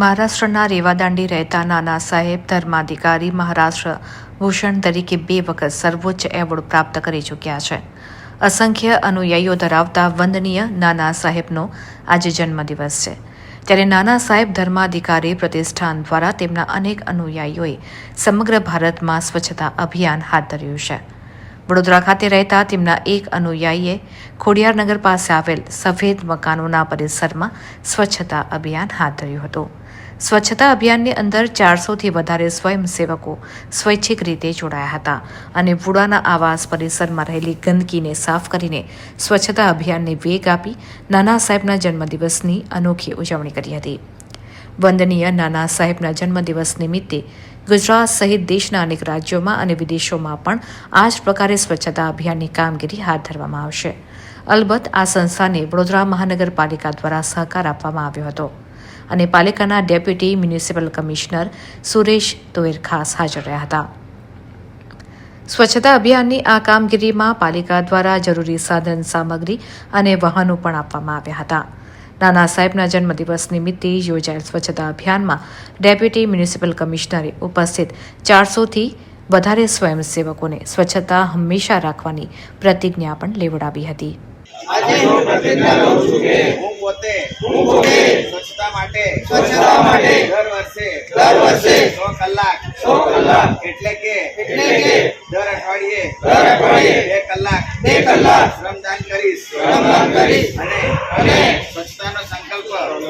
મહારાષ્ટ્રના રેવાદાંડી રહેતા નાના સાહેબ ધર્માધિકારી મહારાષ્ટ્ર ભૂષણ તરીકે બે વખત સર્વોચ્ચ એવોર્ડ પ્રાપ્ત કરી ચૂક્યા છે. અસંખ્ય અનુયાયીઓ ધરાવતા વંદનીય નાના સાહેબનો આજે જન્મદિવસ છે. ત્યારે નાના સાહેબ ધર્માધિકારી પ્રતિષ્ઠાન દ્વારા તેમના અનેક અનુયાયીઓએ સમગ્ર ભારતમાં સ્વચ્છતા અભિયાન હાથ ધર્યું છે. વડોદરા ખાતે રહેતા તેમના એક અનુયાયીએ ખોડિયારનગર પાસે આવેલ સફેદ મકાનોના પરિસરમાં સ્વચ્છતા અભિયાન હાથ ધર્યું હતું. સ્વચ્છતા અભિયાનની અંદર ચારસોથી વધારે સ્વયંસેવકો સ્વૈચ્છિક રીતે જોડાયા હતા અને પુડાના આવાસ પરિસરમાં રહેલી ગંદકીને સાફ કરીને સ્વચ્છતા અભિયાનને વેગ આપી નાના સાહેબના જન્મદિવસની અનોખી ઉજવણી કરી હતી. વંદનીય નાના સાહેબના જન્મદિવસ નિમિત્તે ગુજરાત સહિત દેશના અનેક રાજ્યોમાં અને વિદેશોમાં પણ આ જ પ્રકારે સ્વચ્છતા અભિયાનની કામગીરી હાથ ધરવામાં આવશે. અલબત્ત આ સંસ્થાને વડોદરા મહાનગરપાલિકા દ્વારા સહકાર આપવામાં આવ્યો હતો અને પાલિકાના deputy municipal commissioner Suresh Toyar ખાસ હાજર રહ્યા હતા. સ્વચ્છતા અભિયાનની આ કામગીરીમાં પાલિકા દ્વારા જરૂરી સાધન સામગ્રી અને વાહનો પણ આપવામાં આવ્યા હતા. નાના સાહેબના જન્મદિવસ નિમિત્તે યોજાયેલ સ્વચ્છતા અભિયાનમાં ડેપ્યુટી મ્યુનિસિપલ કમિશનરે ઉપસ્થિત ચારસોથી વધારે સ્વયંસેવકોને સ્વચ્છતા હંમેશા રાખવાની પ્રતિજ્ઞા પણ લેવડાવી હતી. હું પ્રતિજ્ઞા લઉં છું કે હું પોતે હું પોતે સ્વચ્છતા માટે સ્વચ્છતા માટે દર વર્ષે દર વર્ષે 100 કલાક 100 કલાક એટલે કે એટલે કે દર અઠવાડિયે દર અઠવાડિયે 2 કલાક 2 કલાક શ્રમદાન કરીશ. શ્રમદાન કરીશ અને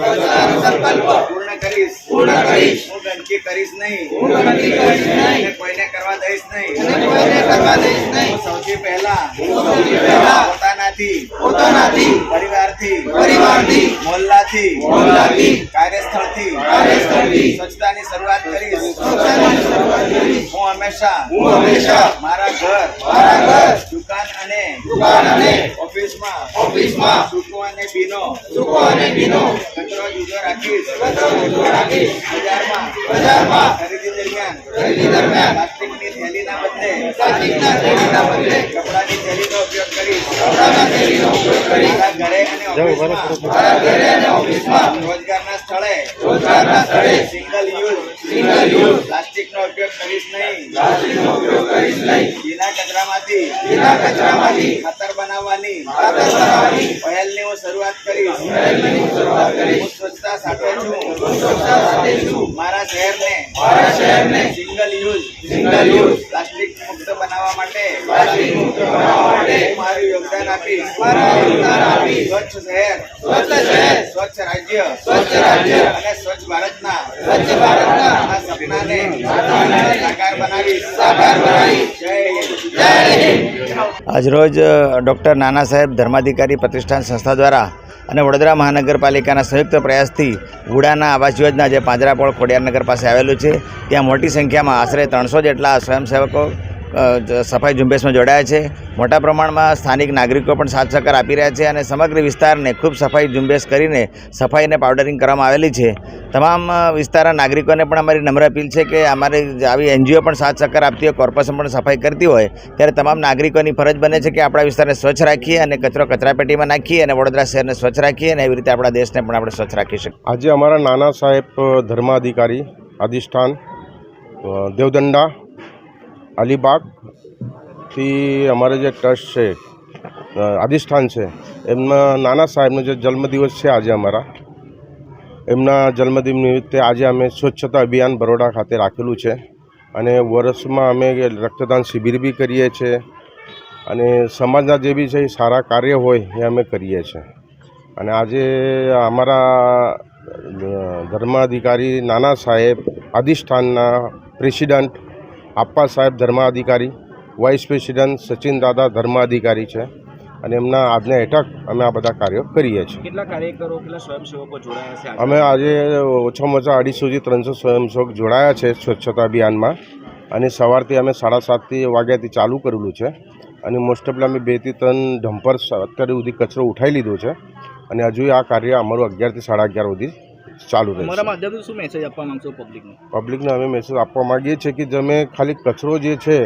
સ્વચ્છતાનો સંકલ્પ. પૂર્ણ કરીશ. પૂર્ણ કરીશ. હું ગંદકી કરીશ નહીં. હું ગંદકી કરીશ નહીં. અને કોઈને કરવા દઈશ નહીં. અને કોઈને કરવા દઈશ નહીં. હું સૌથી પહેલા હું સૌથી પહેલા પોતાનાથી પોતાનાથી પરિવારથી પરિવારથી મોહલ્લાથી મોહલ્લાથી કાર્યસ્થળથી કાર્યસ્થળથી સ્વચ્છતાની શરૂઆત કરીશ. સ્વચ્છતાની શરૂઆત કરીશ. હું હંમેશા હું હંમેશા મારા ઘર મારા ઘર દુકાન અને દુકાન અને ઓફિસમાં ઓફિસમાં સૂકો અને બીનો સૂકો અને ભીનો. ખરીદી દરમિયાન પ્લાસ્ટિકના થેલીના બદલે કપડાની થેલીનો ઉપયોગ કરી કપડાના થેલીનો ઉપયોગ કરી મારા ઘરે અને ઓફિસમાં ઘરે અને ઓફિસમાં રોજગારના સ્થળે રોજગારના સ્થળે સિંગલ યુઝ સિંગલ યુઝ પ્લાસ્ટિકનો ઉપયોગ કરીશ નહીં પ્લાસ્ટિકનો ઉપયોગ કરીશ નહીં ભીના કચરામાંથી ભીના કચરામાંથી ખાતર બનાવવાની ખાતર બનાવવાની પહેલની હું શરૂઆત કરીશ પહેલની હું શરૂઆત કરીશ હું સ્વચ્છતા સાથે છું સ્વચ્છતા સાથે છું મારા શહેરને મારા શહેરને single use single use plastic મુક્ત બનાવવા માટે પ્લાસ્ટિક મુક્ત બનાવવા માટે મારું યોગદાન આપીશ. મારું યોગદાન આપીશ. સ્વચ્છ શહેર સ્વચ્છ શહેર સ્વચ્છ રાજ્ય સ્વચ્છ રાજ્ય અને સ્વચ્છ ભારતના સ્વચ્છ ભારતના આ સપનાને સાકાર બનાવીશ. સાકાર બનાવીશ. જય આજરોજ ડૉક્ટર નાના સાહેબ ધર્માધિકારી પ્રતિષ્ઠાન સંસ્થા દ્વારા અને વડોદરા મહાનગરપાલિકાના સંયુક્ત પ્રયાસથી વુડાના આવાસ યોજના જે પાંજરાપોળ ખોડિયારનગર પાસે આવેલું છે, ત્યાં મોટી સંખ્યામાં આશરે ત્રણસો જેટલા સ્વયંસેવકો સફાઈ ઝુંબેશમાં જોડાયા છે. મોટા પ્રમાણમાં સ્થાનિક નાગરિકો પણ સાથ સહકાર આપી રહ્યા છે અને સમગ્ર વિસ્તારને ખૂબ સફાઈ ઝુંબેશ કરીને સફાઈ અને પાવડરિંગ કરવામાં આવેલી છે. તમામ વિસ્તારના નાગરિકોને પણ અમારી નમ્ર અપીલ છે કે અમારી આવી એનજીઓ પણ સાથ સહકાર આપતી હોય, કોર્પોરેશન પણ સફાઈ કરતી હોય, ત્યારે તમામ નાગરિકોની ફરજ બને છે કે આપણા વિસ્તારને સ્વચ્છ રાખીએ અને કચરો કચરાપેટીમાં નાખીએ અને વડોદરા શહેરને સ્વચ્છ રાખીએ અને એવી રીતે આપણા દેશને પણ આપણે સ્વચ્છ રાખી શકીએ. આજે અમારા નાના સાહેબ ધર્માધિકારી અધિષ્ઠાન દેવદંડા અલીબાગથી અમારે જે ટ્રસ્ટ છે અધિષ્ઠાન છે, એમના નાના સાહેબનો જે જન્મદિવસ છે આજે અમારા. એમના જન્મદિન નિમિત્તે આજે અમે સ્વચ્છતા અભિયાન બરોડા ખાતે રાખેલું છે અને વર્ષમાં અમે રક્તદાન શિબિર બી કરીએ છીએ અને સમાજના જે બી છે એ સારા કાર્ય હોય એ અમે કરીએ છીએ અને આજે અમારા ધર્માધિકારી નાના સાહેબ અધિષ્ઠાનના president આપ્પા Saheb Dharmadhikari vice president Sachin દાદા ધર્માધિકારી છે અને એમના આજ્ઞા હેઠળ અમે આ બધા કાર્યો કરીએ છીએ. કેટલા કાર્યકરો કેટલા સ્વયંસેવકો જોડાયા છે અમે આજે ઓછામાં ઓછા અઢીસોથી ત્રણસો સ્વયંસેવક જોડાયા છે સ્વચ્છતા અભિયાનમાં અને સવારથી અમે સાડા સાતથી વાગ્યાથી ચાલુ કરેલું છે અને મોસ્ટ ઓફલી અમે બેથી ત્રણ ડમ્પર અત્યારે સુધી કચરો ઉઠાવી લીધો છે અને હજુ આ કાર્ય અમારું અગિયારથી સાડા અગિયાર સુધી ચાલુ રહે રહેશે માધ્યમથી શું મેસેજ આપવા માંગશો પબ્લિકને પબ્લિકને અમે મેસેજ આપવા માગીએ છીએ કે તમે ખાલી કચરો જે છે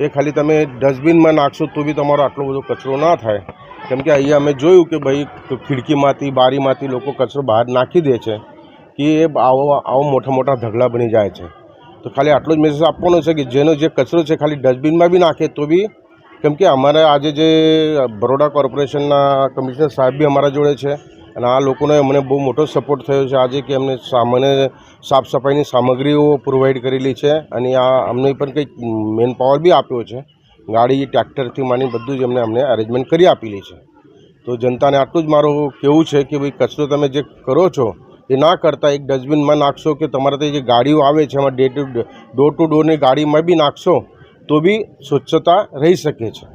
એ ખાલી તમે ડસ્ટબિનમાં નાખશો તો બી તમારો આટલો બધો કચરો ના થાય. કેમ કે અહીંયા અમે જોયું કે ભાઈ ખિડકીમાંથી બારીમાંથી લોકો કચરો બહાર નાખી દે છે કે એ આવો આવો મોટા મોટા ઢગલા બની જાય છે. તો ખાલી આટલો જ મેસેજ આપવાનો છે કે જેનો જે કચરો છે ખાલી ડસ્ટબિનમાં બી નાખે તો બી કેમ કે અમારે આજે જે બરોડા કોર્પોરેશનના કમિશનર સાહેબ બી અમારા જોડે છે અને આ લોકોને અમને બહુ મોટો સપોર્ટ થયો છે આજે કે અમને સામાન્ય સાફ સફાઈની સામગ્રીઓ પ્રોવાઈડ કરેલી છે અને આ અમને પણ કંઈક મેન પાવર બી આપ્યો છે. ગાડી ટ્રેક્ટરથી માની બધું જ અમને અમને અરેન્જમેન્ટ કરી આપેલી છે. તો જનતાને આટલું જ મારું કહેવું છે કે ભાઈ કચરો તમે જે કરો છો એ ના કરતાં એક ડસ્ટબિનમાં નાખશો કે તમારા ત્યાં જે ગાડીઓ આવે છે એમાં ડે ટુ ડોર ટુ ડોરની ગાડીમાં બી નાખશો તો બી સ્વચ્છતા રહી શકે છે.